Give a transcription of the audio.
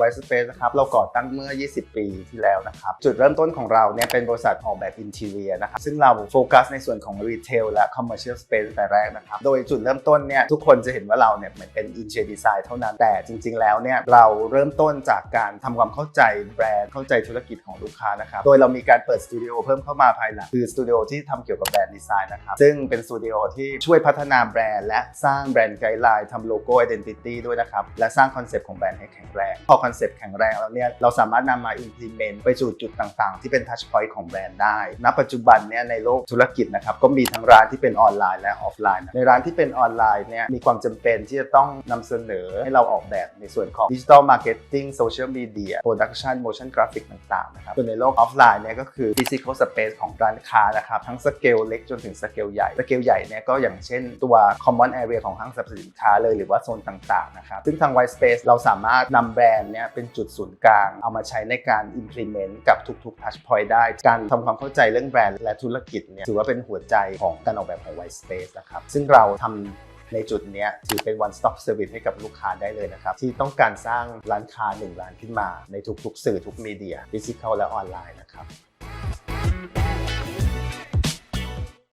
White Space นะครับเราก่อตั้งเมื่อ 20 ปีที่แล้วนะครับ จุดเริ่มต้นของเราเนี่ยเป็นบริษัทออกแบบอินเท i รียนะครับซึ่งเราโฟกัสในส่วนของรีเทลและ Commercial Space แต่แรกนะครับ โดยจุดเริ่มต้นเนี่ยทุกคนจะเห็นว่าเราเนี่ยเหมือนเป็นอินเท i ร์ดีไซน์เท่านั้นแต่จริง ๆ แล้วเนี่ยเราเริ่มต้นจากการทำความเข้าใจแบรนด์เข้าใจธุรกิจของลูกค้านะครับโดยเรามีการเปิดสตูดิโอเพิ่มเข้ามาภายหลังคือสตูดิโอที่ทำเกี่ยวกับแบรนด์ดีไซน์นะครับซึ่งเป็นสตูดิโอที่ช่วยพัฒนาแบรนด์และสร้างแบรนด์ไกด์ไลน์ทำโลโก้ identity ด้วยนะครับและสร้างคอนเซปต์ของแบรนด์ให้แข็งแรงพอคอนเซปต์แข็งแรงแล้วเนี่ยเราสามารถนำมา implement ไปสู่จุดต่างๆ ที่เป็น touch point ของแบรนด์ได้ ณ ปัจจุบันเนี่ยในโลกธุรกิจนะครับก็มีทั้งร้านที่เป็นออนไลน์และออฟไลน์นในร้านที่เป็นออนไลน์เนี่ยมีความจำเป็นที่จะต้องนำเสนอให้เราออกแบบในส่วนของ digital marketing social media production motion graphic ต่างๆนะครับส่วนในโลกออฟไลน์เนี่ยก็คือ physical space ของร้านค้านะครับทั้งสเกลเล็กจนถึงสเกลใหญ่สเกลใหญ่เนี่ยก็อย่างเช่นตัว common area ของห้างสรรพสินค้าเลยหรือว่าโซนต่างๆนะครับซึ่งทาง white space เราสามารถนำแบรนด์เนี่ยเป็นจุดศูนย์กลาง เอามาใช้ในการ implement กับทุกๆ touch point ได้ การทำความเข้าใจเรื่องแบรนด์และธุรกิจเนี่ยถือว่าเป็นหัวใจของการออกแบบของ white space นะครับ ซึ่งเราทำในจุดนี้ถือเป็น one stop service ให้กับลูกค้าได้เลยนะครับ ที่ต้องการสร้างร้านค้าหนึ่งร้านขึ้นมา ในทุกๆ สื่อทุกมีเดียฟิสิกอลและออนไลน์นะครับ